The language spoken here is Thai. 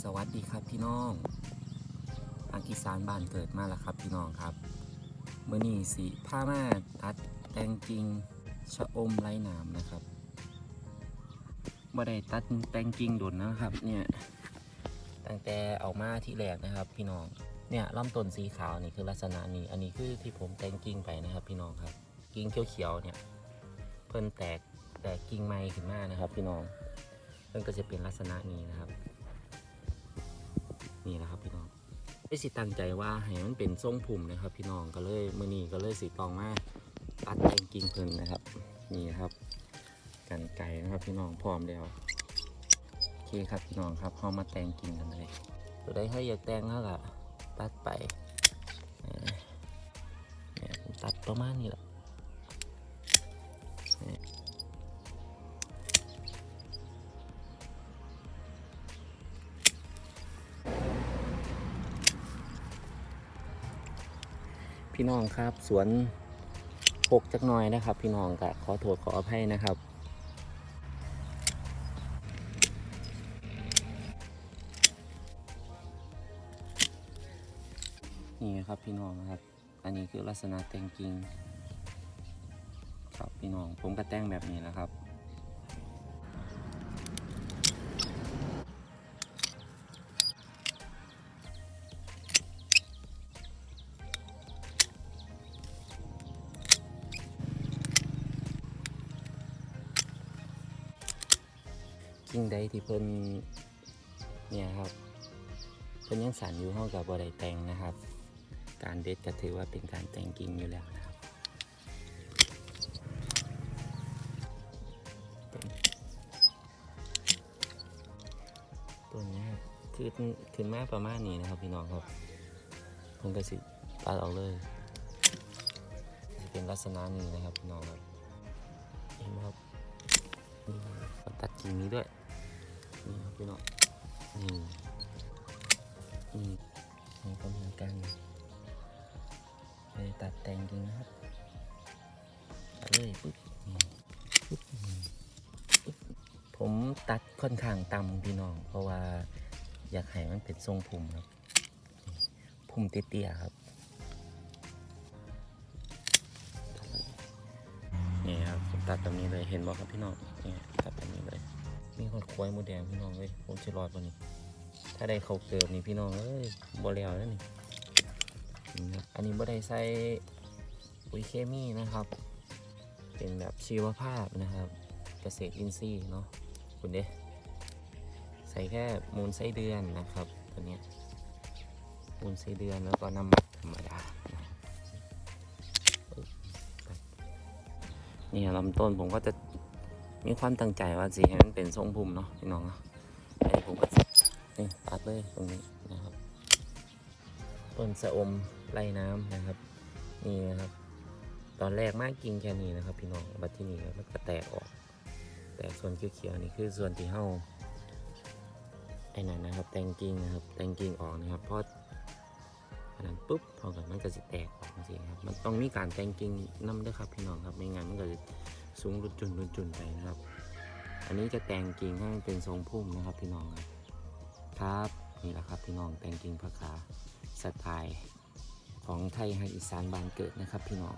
สวัสดีครับพี่น้องทางอีสานบ้านเกิดมาแล้วครับพี่น้องครับเมื่อนี้สีผ้ามาตัดแตงจริงชะอมไร้หนามนะครับบ่ได้ตัดแตงจริงโดนนะครับเนี่ยตั้งแต่เอามาที่แรกนะครับ พี่น้องเนี่ยลำต้นสีขาวนี่คือลักษณะนี้ อันนี้คือที่ผมแตงกิ่งไปนะครับ พี่น้องครับ กิ่งเขียวๆเนี่ยเพิ่นแตกแตกกิ่งไม้ขึ้นมานะครับ พี่น้องเพิ่นก็จะเป็นลักษณะนี้นะครับ นี่นะครับพี่น้องได้สิตั้งใจว่าให้มันเป็นทรงผุ่มนะครับ พี่น้องก็เลยมือนี้ก็เลยสีตองมาตัดแต่งกิ่งเพิ่นนะครับ นี่ครับกันไก่นะครับพี่น้องพร้อมแล้วโอเคครับพี่น้องครับเข้ามาแต่งกิ่งกันเลยตัวใดให้อยากแต่งเท่ากับตัดไปเนี่ยผมตัดประมาณนี้แหละ พี่น้องครับ สวนหกจักหน่อยนะครับ พี่น้องก็ขอโทษขออภัยนะครับ นี่ครับพี่น้องครับ อันนี้คือลักษณะแต่งกิ่งครับพี่น้องผมก็แต่งแบบนี้นะครับ กิ่งใดที่เพิ่นเนี่ยครับเพิ่นยังสันอยู่ห้องกับบไดแต่งนะครับ การเด็ดก็ถือว่าเป็นการแต่งกิ่งอยู่แล้วนะครับตัวนี้ครับคือขึ้นมาประมาณนี้นะครับพี่น้องครับผมก็สิตัดออกเลยจะเป็นลักษณะนี้นะครับพี่น้องครับเห็นไหมครับตัดกิ่งนี้ด้วย นี่ครับพี่น้องนี่นี่นี่ก็เหมือนกันเลยตัดแต่งกิ่งนะครับตัดเลยปึ๊บปึ๊บผมตัดค่อนข้างต่ำพี่น้อง เพราะว่าอยากให้มันเป็นทรงพุ่มครับพุ่มเตี้ยๆครับนี่ครับผมตัดแบบนี้เลยเห็นบอกครับพี่น้องนี่ตัดแบบนี้เลย มีคนควายหมูแดงพี่น้องเลยผมจะรอดวันนี้ ถ้าได้เขาเกิบนี่พี่น้องเอ้ยบ่แล้วแล้วนี่นี่อันนี้บ่ได้ใส่ปุ๋ยเคมีนะครับ เป็นแบบชีวภาพนะครับ เกษตรอินทรีย์เนาะคุณเด้ใส่แค่มูลไส้เดือนนะครับตัวเนี้ยมูลไส้เดือนแล้วก็น้ำมักธรรมดานี่ลำต้นผมก็จะ มีความตั้งใจว่าสีให้มันเป็นทรงพุ่มเนาะพี่น้องเนาะอันนี้ผมก็นี่ตัดเลยตรงนี้นะครับต้นสะอมไล่น้ำนะครับ นี่นะครับ ตอนแรกมากกิ่งแค่นี้นะครับ พี่น้องบัดที่นี่มันก็แตกออก แต่ส่วนเขียวๆนี่คือส่วนที่เห่าไอ้นั่นนะครับ แตงกิ่งนะครับ แตงกิ่งออกนะครับเพราะอันนั้นปุ๊บพอกับมันก็จะแตกออกจริงครับ มันต้องมีการแตงกิ่งน้ำด้วยครับพี่น้องครับไม่งั้นมันก็จะ สูงรุดจุนรุดจุนไปนะครับ อันนี้จะแต่งกิ่งให้มันเป็นทรงพุ่มนะครับพี่น้องครับครับนี่แหละครับพี่น้องแต่งกิ่งพระขาสไตล์ของไทยฮักอีสานบานเกิดนะครับพี่น้อง